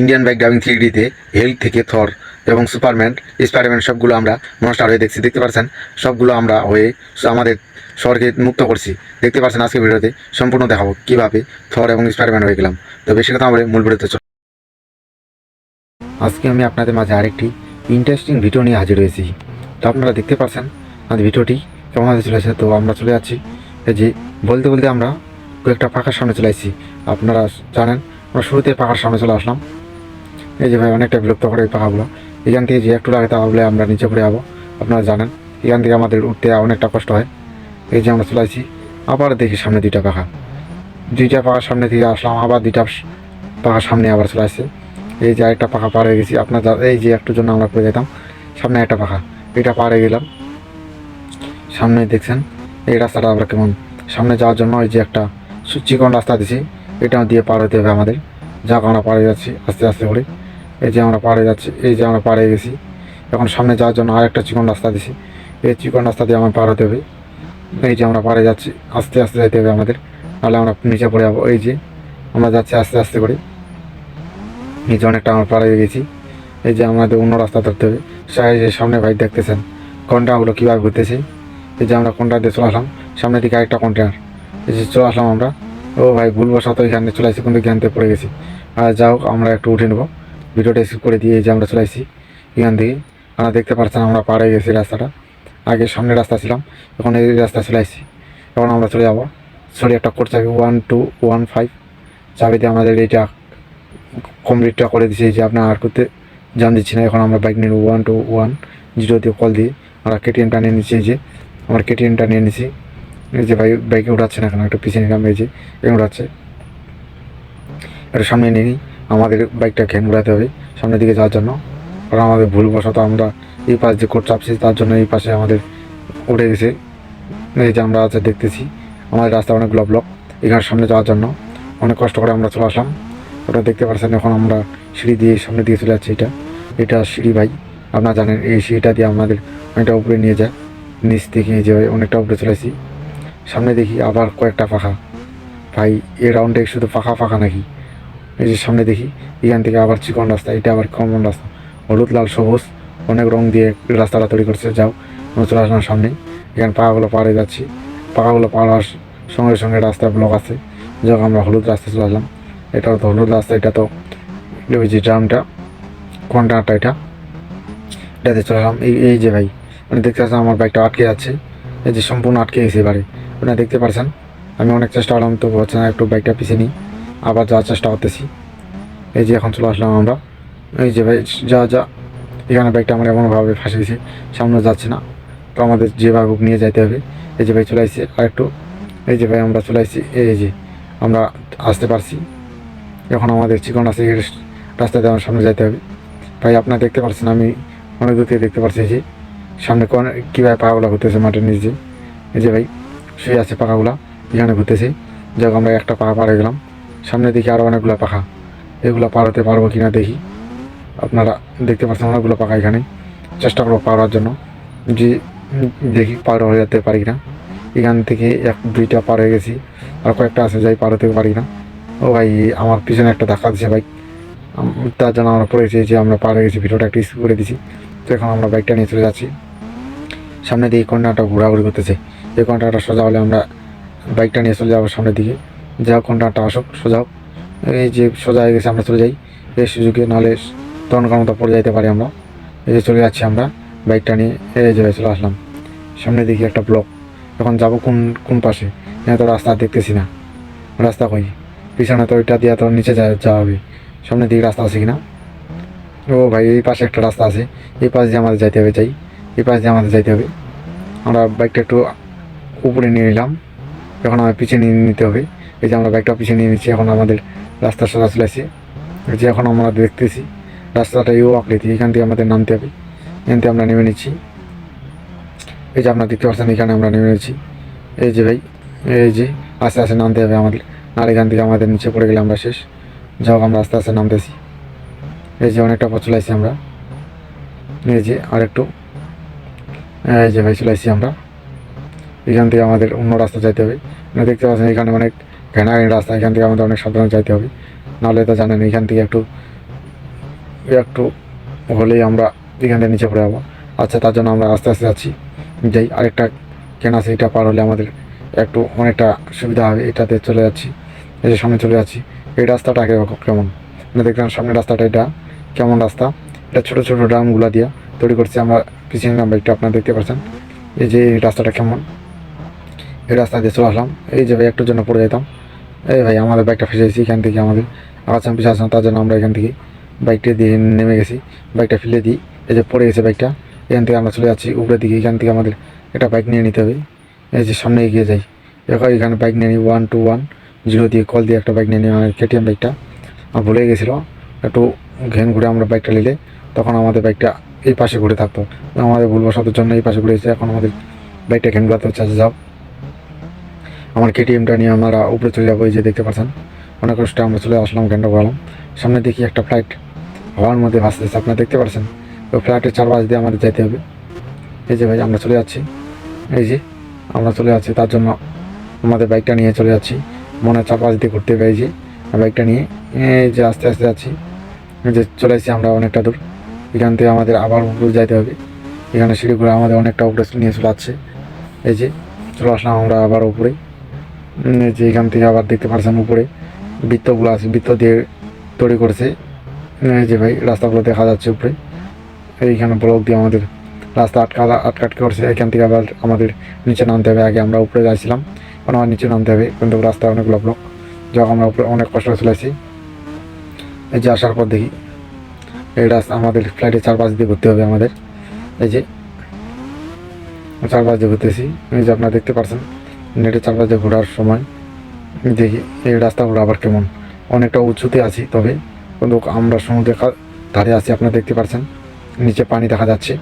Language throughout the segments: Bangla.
ইন্ডিয়ান বাইক ড্রাইভিং থ্রি ডিতে হেল্থ থেকে থর এবং সুপারম্যান স্পাইডারম্যান সবগুলো আমরা মনস্টার হয়ে দেখছি, দেখতে পাচ্ছেন সবগুলো আমরা হয়ে আমাদের শহরকে মুক্ত করছি। দেখতে পাচ্ছেন আজকে ভিডিওতে সম্পূর্ণ দেখাবো কীভাবে থর এবং স্পাইডারম্যান হয়ে গেলাম। তো বেশি কথা বলে মূল ভিডিওতে চল আজকে আমি আপনাদের মাঝে আরেকটি ইন্টারেস্টিং ভিডিও নিয়ে হাজির হয়েছি। তো আপনারা দেখতে পাচ্ছেন আমাদের ভিডিওটি কেমন হতে চলেছে? তো আমরা চলে যাচ্ছি। যে বলতে বলতে আমরা কয়েকটা পাখার সামনে চলে আসছি। আপনারা জানেন, আমরা শুরুতে পাখার সামনে চলে আসলাম। এই যে ভাই, অনেকটা বিলুপ্ত করে এই পাখাগুলো। এখান থেকে যে একটু লাগে তাহলে আমরা নিচে পড়ে যাব। আপনারা জানেন, এখান থেকে আমাদের উঠতে অনেকটা কষ্ট হয়। এই যে আমরা চলে আসছি, আবার দেখি সামনে দুইটা পাখা। দুইটা পাখার সামনে থেকে আসলাম, আবার দুইটা পাখার সামনে আবার চলে আসছে। এই যে আরেকটা পাখা পার হয়ে গেছি। আপনার এই যে একটু জন্য আমরা পড়ে যেতাম, সামনে একটা পাখা। এটা পার হয়ে গেলাম। সামনে দেখছেন, এই রাস্তাটা আমরা কেমন। সামনে যাওয়ার জন্য এই যে একটা চিকন রাস্তা দিছি। এটা দিয়ে পার হতে হবে আমাদের। যাক আমরা পাড়ে যাচ্ছি, আস্তে আস্তে করে। এই যে আমরা পাড়ে যাচ্ছি, এই যে আমরা পাড়ে গেছি। এখন সামনে যাওয়ার জন্য আরেকটা চিকন রাস্তা দিছি। এই চিকন রাস্তা দিয়ে আমার পার হতে হবে। এই যে আমরা পাড়ে যাচ্ছি, আস্তে আস্তে যেতে হবে আমাদের। তাহলে আমরা নিচে পড়ে যাব। এই যে আমরা যাচ্ছি আস্তে আস্তে করে। নিচে অনেকটা আমরা পাড়ে গেছি। এই যে আমাদের অন্য রাস্তা ধরতে হবে। যে সামনে ভাই দেখতেছেন কন্টেনারগুলো কীভাবে ঘুরতেছে। এই যে আমরা কন্টেনার দিয়ে চলে আসলাম। সামনের দিকে আরেকটা কন্টেনার এই যে চলে আসলাম আমরা। ও ভাই ভুলবশত এখানে চলে আসছি, কিন্তু জ্ঞানতে পড়ে গেছি। আর যাই হোক, আমরা একটু উঠে নেব। ভিডিওটা স্কিপ করে দিয়ে যে আমরা চলে আসছি এখান থেকে। আমরা দেখতে পাচ্ছেন আমরা পাড়ে গেছি রাস্তাটা। আগে সামনে রাস্তা ছিলাম, এখন এই রাস্তা চলে আসছি। এখন আমরা চলে যাব সরি একটা কোড চাবি ওয়ান টু ওয়ান ফাইভ চাবিতে আমাদের এইটা কমপ্লিটটা করে দিয়েছি যে আপনার আর করতে জান দিচ্ছি না। এখন আমরা বাইক নিয়ে ওয়ান টু ওয়ান জিরো দিয়ে কল দিয়ে আমরা কেটিএমটা নিয়ে নিচ্ছি। যে আমার কেটিএমটা নিয়ে নিছি এই যে বাইক বাইকে উঠাচ্ছে না এখন। একটা পিছিয়ে নিলাম। এই যে এই উঠাচ্ছে এটা সামনে নিয়ে নিই। আমাদের বাইকটা ঘ্যান উড়াতে হবে সামনের দিকে যাওয়ার জন্য। কারণ আমাদের ভুলবশত আমরা এই পাশ যে কোট চাপছি, তার জন্য এই পাশে আমাদের উঠে গেছে। এই যে আমরা আছে দেখতেছি, আমাদের রাস্তা অনেকগুলো ব্লক এখানে সামনে যাওয়ার জন্য। অনেক কষ্ট করে আমরা চলে আসলাম। ওটা দেখতে পাচ্ছেন এখন আমরা সিঁড়ি দিয়ে সামনে দিয়ে চলে যাচ্ছি এটা। এটা সিঁড়ি ভাই, আপনারা জানেন, এই সিঁড়িটা দিয়ে আমাদের অনেকটা উপরে নিয়ে যায়। নিচ থেকে যে অনেকটা উপরে চলে আসি সামনে দেখি আবার কয়েকটা পাখা ভাই, এই রাউন্ডে শুধু পাখা পাখা নাকি? এই যে সামনে দেখি, এখান থেকে আবার চিকন রাস্তা, এটা আবার কমন রাস্তা। হলুদ, লাল, সবুজ, অনেক রং দিয়ে রাস্তাটা তৈরি করছে, যাও চলে আসলাম সামনে। এখানে পাখাগুলো পাড়ে যাচ্ছি। পাখাগুলো পার হওয়ার সঙ্গে সঙ্গে রাস্তায় ব্লক আছে। যখন আমরা হলুদ রাস্তা চলে আসলাম। এটা তো হলুদ রাস্তা, এটা তো ওই যে ড্রামটা, কন্টেনারটা এটা। এটাতে চলে এলাম এই এই যে ভাই মানে দেখতে পাচ্ছেন আমার বাইকটা আটকে যাচ্ছে। এই যে সম্পূর্ণ আটকে গেছে এবারে। আপনারা দেখতে পাচ্ছেন আমি অনেক চেষ্টা করলাম তো হচ্ছে না, একটু বাইকটা পিছিয়ে নিই। আবার যাওয়ার চেষ্টা করতেছি। এই যে এখন চলে আসলাম আমরা। এই যে ভাই, যা যা। এখানে বাইকটা আমার এমনভাবে ফাঁসে গেছে সামনে যাচ্ছে না। তো আমাদের যেভাবে হোক নিয়ে যাইতে হবে। এই যে ভাই চলে আসছে আর একটু এই যে ভাই, আমরা চলে আসছি। এই যে আমরা আসতে পারছি। এখন আমাদের চিকন আছে রাস্তাতে আমার সামনে যাইতে হবে। ভাই, আপনারা দেখতে পাচ্ছেন, আমি অনেক দূর থেকে দেখতে পাচ্ছি যে। সামনে কোন, কীভাবে পাখাগুলো ঘুরতেছে মাঠের নিচে এই যে ভাই, শুয়ে আছে পাখাগুলা। এখানে ঘুরতেছে। যাক আমরা একটা পাখা পাড়ে গেলাম। সামনে দেখি আরও অনেকগুলো পাখা। এগুলো পার হতে পারব কিনা দেখি। আপনারা দেখতে পাচ্ছেন অনেকগুলো পাখা এখানে। চেষ্টা করব হওয়ার জন্য। যে দেখি পার হয়ে যেতে পারি না এখান থেকে এক, দুইটা পার হয়ে গেছি। আর কয়েকটা আছে যাই পার হতে পারি না ও ভাই, আমার পিছনে একটা ধাক্কা দিছে বাইক তার জন্য আমরা পড়েছি যে আমরা পার হয়ে গেছি, ভিডিওটা একটু করে দিছি। তো এখন আমরা বাইকটা নিয়ে চলে যাচ্ছি। সামনে দিকে কন্যাটা ঘোরাঘুরি করতেছে। এই কন্যাটা সোজা হলে আমরা বাইকটা নিয়ে চলে যাব সামনের দিকে। যা হোক কন্যাটা আসুক সোজা হোক এই যে সোজা হয়ে গেছে, আমরা চলে যাই। এই সুযোগে নাহলে তখন কোনো পড়ে যাইতে পারি আমরা। এই যে চলে যাচ্ছি আমরা, বাইকটা নিয়ে। এই যে চলে আসলাম। সামনে দিকে একটা ব্লক। এখন যাব কোন কোন পাশে? এখানে তো রাস্তা দেখতেছি না। রাস্তা কই? পিছনে তো ওইটা দিয়ে তো নিচে যাওয়া হবে। সামনের দিকে রাস্তা আছে কিনা? ও ভাই, এই পাশে একটা রাস্তা আছে। এই পাশ দিয়ে আমাদের যাইতে হবে, যাই। এই পাশ দিয়ে আমাদের যাইতে হবে। আমরা বাইকটা একটু উপরে নিয়ে নিলাম। এখন আমার পিছিয়ে নিয়ে নিতে হবে। এই যে আমরা বাইকটা পিছিয়ে নিয়ে নিচ্ছি, এখন আমাদের রাস্তা সোজা চলে আসছে এই যে এখন আমরা দেখতেছি, রাস্তাটা ইউ আকৃতি, এখান থেকে আমাদের নামতে হবে। এখান থেকে আমরা নেমে নিচ্ছি। এই যে আপনারা দেখতে পাচ্ছেন, এখানে আমরা নেমে নিচ্ছি। এই যে ভাই, এই যে আস্তে আস্তে নামতে হবে আমাদের। আর এখান থেকে আমাদের নিচে পড়ে গেলে আমরা শেষ। যাই হোক, আমরা আস্তে আস্তে নামতেছি। এই যে অনেকটা পথ চলে আমরা। এই যে আরেকটু। এই যে ভাই চলে আসছি আমরা। এখান থেকে আমাদের অন্য রাস্তা যাইতে হবে। দেখতে পাচ্ছেন, এখানে অনেক ঘেনাঘেনি রাস্তা, এখান থেকে আমাদের অনেক সাবধানে যাইতে হবে। নাহলে তো জানেন, এখান থেকে একটু একটু হলেই আমরা এখান থেকে নিচে পড়ে যাব। আচ্ছা তার জন্য আমরা আস্তে আস্তে যাচ্ছি। যাই, আরেকটা কেন এটা পার হলে আমাদের একটু অনেকটা সুবিধা হবে। এটাতে চলে যাচ্ছি, এই যে সামনে চলে যাচ্ছি। এই রাস্তাটা আগে কেমন। মানে দেখলাম সামনের রাস্তাটা এটা। কেমন রাস্তা। এটা ছোটো ছোটো ড্রামগুলো দিয়ে তৈরি করছি আমরা পিছিয়ে নিলাম বাইকটা আপনারা দেখতে পাচ্ছেন। এই যে রাস্তাটা কেমন। এই রাস্তা দিয়ে চলে আসলাম। এই যে ভাই, একটুর জন্য পড়ে যেতাম এই ভাই, আমাদের বাইকটা ফেসে গেছি, এখান থেকে আমাদের আগাছাম পিছিয়ে আসলাম তার জন্য আমরা এখান থেকে বাইকটা দিয়ে নেমে গেছি। বাইকটা ফেলে দিই। এই যে পড়ে গেছে বাইকটা এখান থেকে আমরা চলে যাচ্ছি উপরের দিকে। এখান থেকে আমাদের একটা বাইক নিয়ে নিতে হবে। এই যে সামনে এগিয়ে যাই। এখন এখানে বাইক নিয়ে নিই ওয়ান টু ওয়ান জিরো দিয়ে কল দিয়ে একটা বাইক নিয়ে নিই আমার কেটিএম বাইকটা আমার ভুলে গেছিল, একটু ঘেন ঘুরে আমরা বাইকটা নিলে, তখন আমাদের বাইকটা এই পাশে ঘুরে থাকতো। আমাদের ভুলবশতের জন্য এই পাশে ঘুরে এসেছে এখন আমাদের বাইকটা ঘেন ঘুরাতে হচ্ছে। আচ্ছা যাও। আমার কেটিএমটা নিয়ে আমরা উপরে চলে যাব, এই যে দেখতে পাচ্ছেন। অনেক কষ্টে আমরা চলে আসলাম ঘণ্টা ঘোরালাম সামনে দেখি একটা ফ্লাইট হওয়ার মধ্যে ভাসতেছে আপনারা দেখতে পাচ্ছেন। ওই ফ্লাইটের চারপাশ দিয়ে আমাদের যেতে হবে। এই যে ভাই, আমরা চলে যাচ্ছি। এই যে আমরা চলে যাচ্ছি, তার জন্য আমাদের বাইকটা নিয়ে চলে যাচ্ছি। মনে চারপাশ দিয়ে ঘুরতে হবে, এই যে বাইকটা নিয়ে। এই যে আস্তে আস্তে যাচ্ছি। এই যে চলে এসেছি আমরা অনেকটা দূর। এখান থেকে আমাদের আবার উপরে যাইতে হবে। এখানে সিঁড়ি ঘুরে আমাদের অনেকটা উপরে নিয়ে চলে যাচ্ছে। এই যে চলে আসলাম আমরা আবার উপরে। যে এখান থেকে আবার দেখতে পারছেন উপরে, বৃত্তগুলো আছে, বৃত্ত দিয়ে তৈরি করেছে। যে ভাই, রাস্তাগুলো দেখা যাচ্ছে উপরে। এইখানে ব্লক দিয়ে আমাদের রাস্তা আটকা আটকাটকে করছে এখান থেকে আবার আমাদের নিচে নামতে হবে। আগে আমরা উপরে যাচ্ছিলাম এখন আমার নিচে নামতে হবে। কিন্তু রাস্তা অনেকগুলো ব্লক যখন আমরা উপরে অনেক কষ্ট চলে এই যে আসার পর দেখি, এই রাস্তা আমাদের ফ্লাইটের চারপাশ দিয়ে ঘুরতে হবে আমাদের। এই যে, চারপাশ দিয়ে ঘুরতেছি। এই যে আপনারা দেখতে পাচ্ছেন চারপাশ দিয়ে ঘোরার সময় দেখি এই রাস্তাগুলো আবার কেমন। অনেকটা উঁচুতে আছি তবে, কিন্তু আমরা সমুদ্রের ধারে আছি, আপনারা দেখতে পাচ্ছেন। নিচে পানি দেখা যাচ্ছে।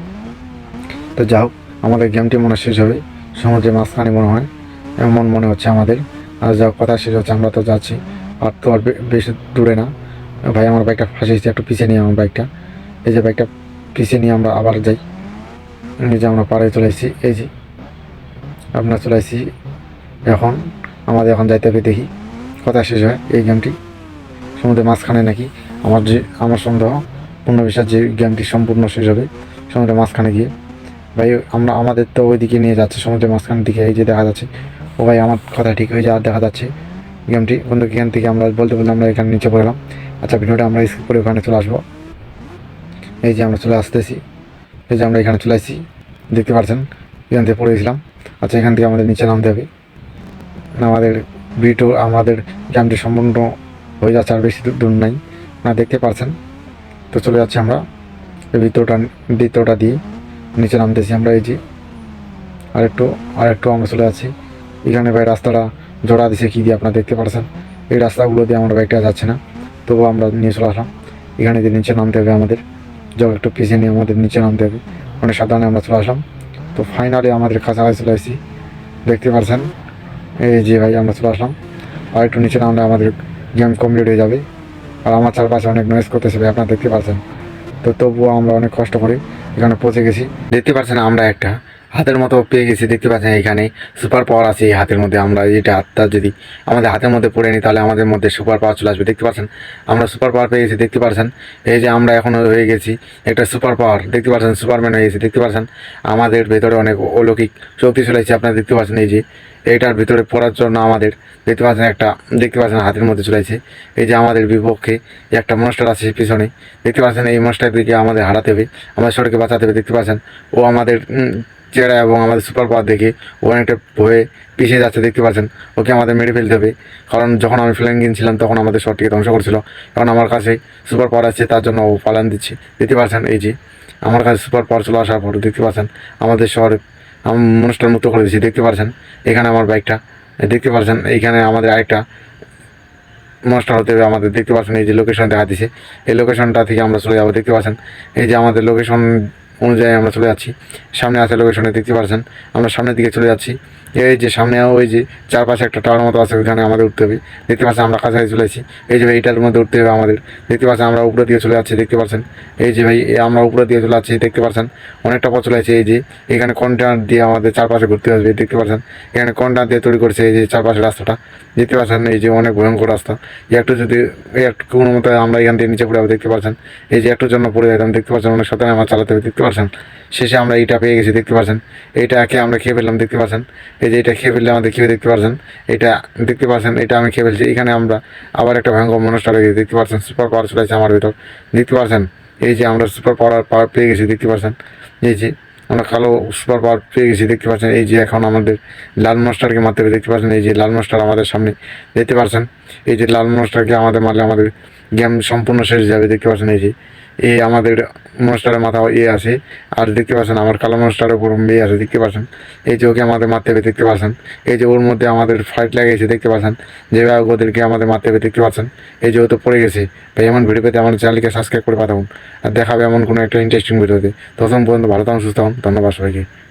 তো যা হোক, আমাদের গেমটি মনে শেষ হবে। সমুদ্রের মাঝখানে মনে হয়, এমন মনে হচ্ছে আমাদের। আর যা কথা শেষ হচ্ছে, আমরা তো যাচ্ছি। আর তো আর বেশি দূরে না। ভাই, আমার বাইকটা ফাঁসিয়েছি একটু পিছিয়ে নিয়ে আমার বাইকটা এই যে বাইকটা পিছিয়ে নিয়ে আমরা আবার যাই। যে আমরা পাড়ে চলে এসেছি, এই যে। আপনার চলে এসেছি এখন, আমাদের এখন যাইতে হবে দেখি। কথা শেষ হয় এই গেমটি সমুদ্রের মাঝখানে নাকি আমার যে, আমার সন্দেহ পূর্ণ বিশ্বাস যে গেমটি সম্পূর্ণ শেষ হবে সমুদ্রের মাঝখানে গিয়ে। ভাই, আমরা, আমাদের তো ওইদিকে নিয়ে যাচ্ছে, সমুদ্রের মাঝখানের দিকে, এই যে দেখা যাচ্ছে। ও ভাই, আমার কথা ঠিক হয়ে যা দেখা যাচ্ছে। গেমটি বন্ধু, এখান থেকে আমরা বলতে বলতে আমরা এখানে নিচে পড়লাম আচ্ছা ভিডিওটা আমরা স্কিপ করে ওখানে চলে আসব। এই যে আমরা চলে আসতেছি। এই যে আমরা এখানে চলে আসছি। দেখতে পাচ্ছেন, এখান থেকে পড়ে গেছিলাম। আচ্ছা এখান থেকে আমাদের নিচে নামতে হবে। আমাদের ভিডিও, আমাদের গেমটি সম্পূর্ণ হয়ে যাচ্ছে আর বেশি দূর নাই। না, দেখতে পাচ্ছেন তো চলে যাচ্ছি আমরা। ভিতরটা ভিতরটা দিয়ে নিচে নামতেছি আমরা এই যে। আর একটু আর একটু আমরা চলে যাচ্ছি। এখানে ভাই রাস্তাটা জোড়া দিছে, কী দিয়ে আপনারা দেখতে পাচ্ছেন এই রাস্তাগুলো দিয়ে আমরা বাইকটা যাচ্ছে না। তবুও আমরা নিয়ে চলে আসলাম। এখানে দিয়ে নিচে নামতে হবে আমাদের। যখন একটু পিছিয়ে নিয়ে আমাদের নিচে নামতে হবে। অনেক সাধারণে আমরা চলে আসলাম। তো ফাইনালি আমাদের কাছাকাছি চলে আসছি। দেখতে পাচ্ছেন এই যে ভাই, আমরা চলে আসলাম। আর একটু নিচে নামলে আমাদের গেম কমপ্লিট হয়ে যাবে। আর আমার চারপাশে অনেক নয়েস করতেছে ভাই, আপনারা দেখতে পাচ্ছেন তো তবুও আমরা অনেক কষ্ট করি এখানে পৌঁছে গেছি। দেখতে পাচ্ছেন আমরা একটা হাতের মতো পেয়ে গেছি, দেখতে পাচ্ছেন এখানে সুপার পাওয়ার আছে এই হাতের মধ্যে। আমরা এটা হাতটা যদি আমাদের হাতের মধ্যে পড়ে নিই তাহলে আমাদের মধ্যে সুপার পাওয়ার চলে আসবে। দেখতে পাচ্ছেন, আমরা সুপার পাওয়ার পেয়ে গেছি, দেখতে পাচ্ছেন। এই যে আমরা এখন হয়ে গেছি, একটা সুপার পাওয়ার দেখতে পাচ্ছেন সুপারম্যান হয়ে গেছি, দেখতে পাচ্ছেন। আমাদের ভেতরে অনেক অলৌকিক শক্তি চলে এসেছে, আপনারা দেখতে পাচ্ছেন এই যে এইটার ভিতরে পড়ার জন্য আমাদের, দেখতে পাচ্ছেন একটা, দেখতে পাচ্ছেন হাতের মধ্যে চলে এসেছে। এই যে আমাদের বিপক্ষে একটা মনস্টার আছে পিছনে, দেখতে পাচ্ছেন এই মনস্টার দিকে আমাদের হারাতে হবে, আমাদের সড়কে বাঁচাতে হবে, দেখতে পাচ্ছেন। ও আমাদের চেহারা এবং আমাদের সুপার পাওয়ার দেখে ও অনেকটা ভয়ে পিছিয়ে যাচ্ছে, দেখতে পাচ্ছেন। ওকে আমাদের মেরে ফেলতে হবে। কারণ যখন আমি ফ্ল্যান কিনছিলাম তখন আমাদের শটটিকে ধ্বংস করছিল। এখন আমার কাছে সুপার পাওয়ার আছে, তার জন্য ও পালান দিচ্ছে। দেখতে পাচ্ছেন, এই যে আমার কাছে সুপার পাওয়ার চলে আসার পর, দেখতে পাচ্ছেন, আমাদের শহর আমি মুক্ত করে দিচ্ছি দেখতে পাচ্ছেন, এখানে আমার বাইকটা দেখতে পাচ্ছেন এইখানে আমাদের আরেকটা নষ্ট হতে হবে আমাদের। দেখতে পাচ্ছেন, এই যে লোকেশন দেখা দিছে। এই লোকেশনটা থেকে আমরা চলে যাব। দেখতে পাচ্ছেন, এই যে আমাদের লোকেশন অনুযায়ী আমরা চলে যাচ্ছি। সামনে আছে লোকেশনে দেখতে পাচ্ছেন আমরা সামনের দিকে চলে যাচ্ছি। এই যে সামনে, ওই যে চারপাশে একটা টাওয়ার মতো আছে, ওইখানে আমাদের উঠতে হবে। দেখতে পাচ্ছেন, আমরা কাছাকাছি চলে এসেছি এই যে ভাই, এইটার মধ্যে উঠতে হবে আমাদের। দেখতে পাচ্ছেন, আমরা উপরে দিয়ে চলে যাচ্ছি, দেখতে পাচ্ছেন? এই যে ভাই আমরা উপরে দিয়ে চলে যাচ্ছি, দেখতে পাচ্ছেন? অনেকটা পথ চলে এই যে। এখানে কন্টেনার দিয়ে আমাদের চারপাশে ঘুরতে আসবে দেখতে পাচ্ছেন? এখানে কন্টেনার দিয়ে তৈরি করছে, এই যে চারপাশে রাস্তাটা। দেখতে পাচ্ছেন, এই যে অনেক ভয়ঙ্কর রাস্তা। একটু যদি একটু কোনো মতো আমরা এখান থেকে নিচে পড়ে দেখতে পাচ্ছেন? এই যে একটুর জন্য পড়ে যেতাম দেখতে পাচ্ছেন, অনেক সাথে আমার চালাতে হবে, দেখতে পাচ্ছেন শেষে আমরা এইটা পেয়ে গেছি, দেখতে পাচ্ছেন এইটাকে আমরা খেয়ে ফেললাম, দেখতে পাচ্ছেন এই যে এটা খেয়ে ফেললে আমাদের খেয়ে দেখতে পাচ্ছেন এটা দেখতে পাচ্ছেন এটা আমি খেয়ে ফেলছি। এখানে আমরা আবার একটা ভয়ঙ্কর মনস্টার হয়ে দেখতে পাচ্ছেন সুপার পাওয়ার চলে আমার ভিতর। দেখতে পাচ্ছেন এই যে আমরা সুপার পাওয়ার পাওয়ার পেয়ে গেছি, দেখতে পাচ্ছেন এই যে আমরা কালো সুপার পাওয়ার পেয়ে গেছি, দেখতে পাচ্ছেন এই যে এখন আমাদের লাল মাস্টারকে মারতে দেখতে পাচ্ছেন এই যে লাল মাস্টার আমাদের সামনে, দেখতে পাচ্ছেন এই যে লাল মাস্টারকে আমাদের মারলে আমাদের গেম সম্পূর্ণ শেষ যাবে, দেখতে পাচ্ছেন এই যে। এই আমাদের মনস্টারের মাথা এ আছে, আর দেখতে পাচ্ছেন আমার কালো মনস্টারের উপর মেয়ে আছে, দেখতে পাচ্ছেন? এই যে ওকে আমাদের মারতে হবে, দেখতে পাচ্ছেন? এই যে ওর মধ্যে আমাদের ফাইট লাগিয়েছে দেখতে পাচ্ছেন? যেভাবে ওদেরকে আমাদের মারতে হবে, দেখতে পাচ্ছেন? এই যে ও তো পড়ে গেছে। ভাই, এমন ভিডিও পেতে আমাদের চ্যানেলকে সাবস্ক্রাইব করে পাঠাবুন। আর দেখাবে এমন কোনো একটা ইন্টারেস্টিং ভিডিওতে তখন পর্যন্ত ভালো থাকুন, সুস্থ হন ধন্যবাদ সবাইকে।